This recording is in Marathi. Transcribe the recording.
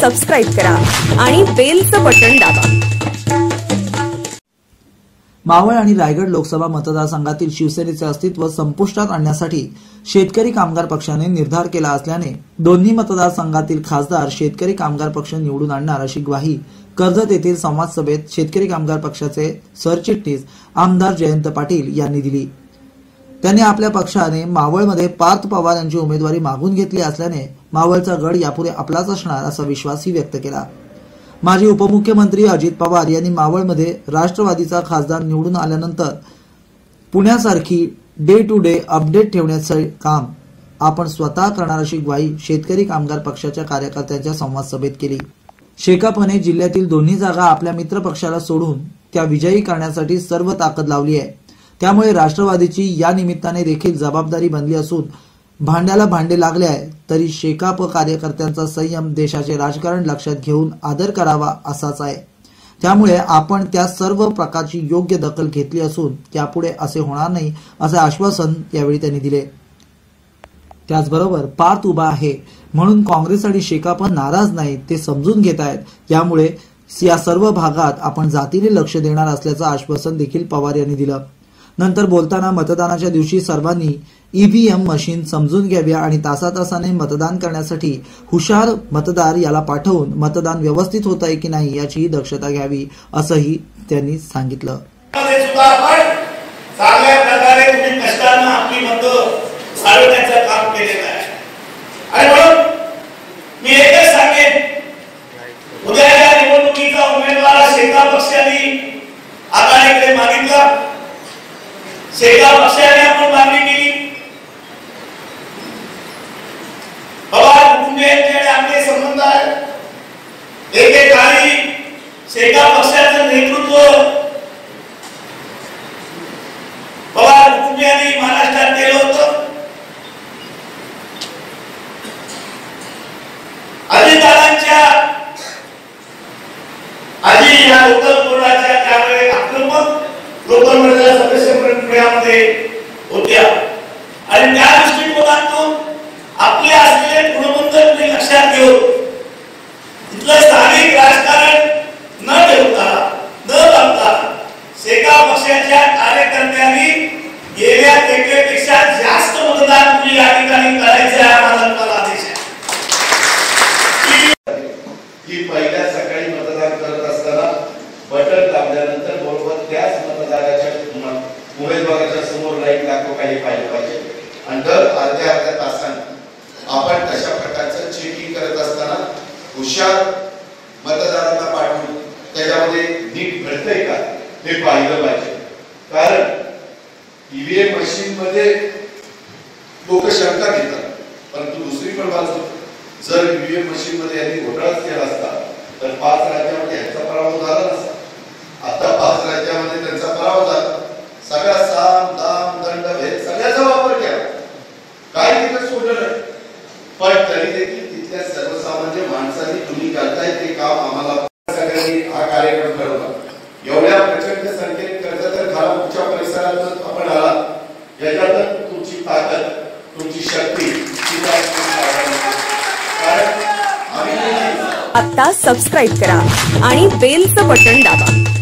सबस्क्राईब करा आणि बेलचं बटन दाबा. मावळ आणि रायगड लोकसभा मतदारसंघातील शिवसेनेचे अस्तित्व संपुष्टात आणण्यासाठी शेतकरी कामगार पक्षाने निर्धार केला असल्याने दोन्ही मतदारसंघातील खासदार शेतकरी कामगार पक्ष निवडून आणणार अशी ग्वाही कर्जत येथील संवाद सभेत शेतकरी कामगार पक्षाचे सरचिटणीस आमदार जयंत पाटील यांनी दिली. त्यांनी आपल्या पक्षाने मावळमध्ये पार्थ पवार यांची उमेदवारी मागून घेतली असल्याने मावळचा गड यापुढे आपलाच असणार असा विश्वासही व्यक्त केला. माजी उपमुख्यमंत्री अजित पवार यांनी मावळमध्ये राष्ट्रवादीचा खासदार निवडून आल्यानंतर पुण्यासारखी डे टू डे अपडेट ठेवण्याचे काम आपण स्वतः करणार अशी ग्वाही शेतकरी कामगार पक्षाच्या कार्यकर्त्यांच्या संवाद सभेत केली. शेकापने जिल्ह्यातील दोन्ही जागा आपल्या मित्र पक्षाला सोडून त्या विजयी करण्यासाठी सर्व ताकद लावली आहे. त्यामुळे राष्ट्रवादीची या निमित्ताने देखील जबाबदारी बनली असून भांड्याला भांडे लागले आहे तरी शेकाप कार्यकर्त्यांचा संयम देशाचे राजकारण लक्षात घेऊन आदर करावा असाच आहे. त्यामुळे आपण त्या सर्व प्रकारची योग्य दखल घेतली असून त्यापुढे असे होणार नाही असे आश्वासन यावेळी त्यांनी दिले. त्याचबरोबर पार्थ उभा आहे म्हणून काँग्रेस आणि शेकाप नाराज नाहीत ते समजून घेत आहेत. यामुळे या सर्व भागात आपण जातीने लक्ष देणार असल्याचं आश्वासन देखील पवार यांनी दिलं. नंतर बोलताना मतदानाच्या दिवशी सर्वांनी ईव्हीएम मशीन समजून घ्याव्या आणि तासातासाने मतदान करण्यासाठी हुशार मतदार याला पाठवून मतदान व्यवस्थित होत आहे की नाही याचीही दक्षता घ्यावी असंही त्यांनी सांगितलं. मध्ये सुद्धा चांगल्या प्रकारे तुम्ही कष्टानं आपली मतं साधवण्याचं काम केलेलं आहे आणि म्हणून मी एकच सांगेन उद्याच्या निवडणुकीचा उमेदवार शेता पक्षाने आता इकडे मागितला. शेका पक्षाने आपण मागणी केली पवार कुटुंबियांचे आणि आपले संबंध आहेत एकेकाळी शेका पक्षाचं नेतृत्व पवार कुटुंबियांनी महाराष्ट्रात केलं होतं अजितदादांच्या आजी या लोकल बोर्डाच्या त्यावेळेस आक्रमक लोकल बोर्डाच्या होत्या. आणि त्या दृष्टिकोनातून आपले असलेले गुणवंत लक्षात घेऊन तिथलं स्थानिक राजकारण न ठेवता न बघता शेगाव पक्षाच्या कार्यकर्त्यांनी गेल्या पेक्षा जास्त मतदान तुम्ही या ठिकाणी करायचे आहे आम्हाला तुम्हाला आदेश आहे. की पहिल्या सकाळी मतदान करत असताना बटन दाबल्यानंतर बरोबर त्याच मतदाराच्या उमेदवार काही पाहिलं पाहिजे. आणि दर अर्ध्या अर्ध्या तासाने आपण तशा प्रकारचं चेकिंग करत असताना हुशार मतदारांना पाठवून त्याच्यामध्ये नीट घडतंय का हे पाहिलं पाहिजे. कारण ईव्हीएम मशीन मध्ये लोक शंका घेतात परंतु दुसरी पण बाजू जर ईव्हीएम मशीन मध्ये यांनी घोटाळाच केला असता तर पाच राज्यामध्ये यांचा पराभव झाला नसता. आता पाच राज्यामध्ये त्यांचा म्हणजे सर्वसामान्य माणसांनी तुम्ही करताय ते काम आम्हाला सगळ्यांनी हा कार्यक्रम ठरवला. एवढ्या प्रचंड संख्येने कर्ज तर खालापूरच्या परिसरात आपण आला याच्यातच तुमची ताकद तुमची शक्ती कारण आम्ही आता सबस्क्राईब करा आणि बेलचं बटन दाबा.